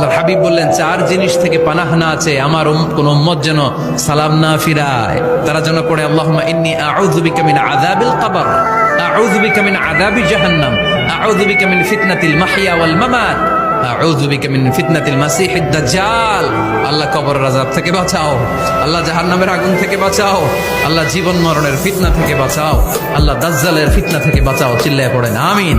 আল্লাহ হাবিব বললেন, চার জিনিস থেকে পানাহ না আছে আমার কোন উম্মত যেন সালাম না ফিরায়। তারা যেন পড়ে, আল্লাহুম্মা ইন্নী আউযু বিকা মিন আযাবিল কবর, আউযু বিকা মিন আযাবি জাহান্নাম, আউযু বিকা মিন ফিতনাতিল মাহইয়া ওয়াল মামাত আল্লাহ আযাব থেকে বাঁচাও। আল্লাহ আগুন থেকে বাঁচাও। আল্লাহ জীবন মরণের ফিতনা থেকে বাঁচাও। আল্লাহ দাজ্জালের ফিতনা থেকে বাঁচাও। আমিন।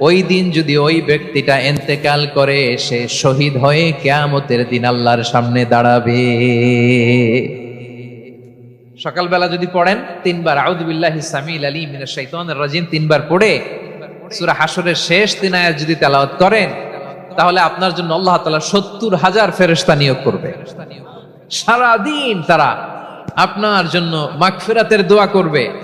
ওই দিন যদি ওই ব্যক্তিটা এন্তেকাল করে, সে শহীদ হয়ে কেয়ামতের দিন আল্লাহর সামনে দাঁড়াবে। সকালবেলা যদি পড়েন, তিনবার, আউযুবিল্লাহি সামিল আলী মিনাশ শাইতানির রাজিম তিনবার পড়ে, সূরা হাশরের শেষ তিন আয়াত যদি তেলাওয়াত করেন, তাহলে আপনার জন্য আল্লাহ তাআলা 70 হাজার ফেরেশতা নিয়োগ করবে। সারা দিন তারা আপনার জন্য মাগফিরাতের দোয়া করবে।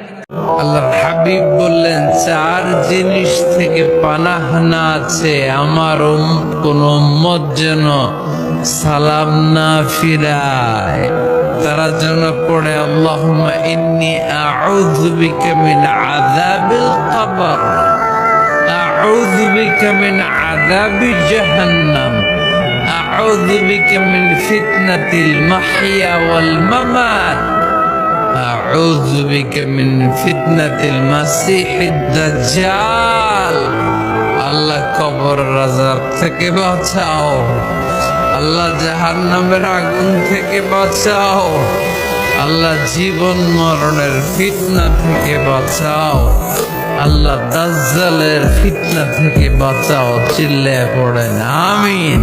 আল্লাহ হাবিব বললেন, চার জিনিস থেকে পানাহ না আছে, আমার কোন উম্মত যেন সালাম না ফিরায়। তারা যেন পড়ে, আল্লাহুম্মা ইন্নী আউযু বিকা মিন আযাবিল কবর, আউযু বিকা মিন আযাবি জাহান্নাম, আউযু মিন ফিতনাতিল মাহইয়া ওয়াল মামাত। أعوذ بك من فتنة المسيح الدجال আল্লাহ কবর রাজার থেকে বাঁচাও আল্লাহ জাহান্নামের আগুন থেকে বাঁচাও আল্লাহ জীবন মরণের ফিতনা থেকে বাঁচাও আল্লাহ দাজ্জালের ফিতনা থেকে বাঁচাও চিল্লে পড়েন আমিন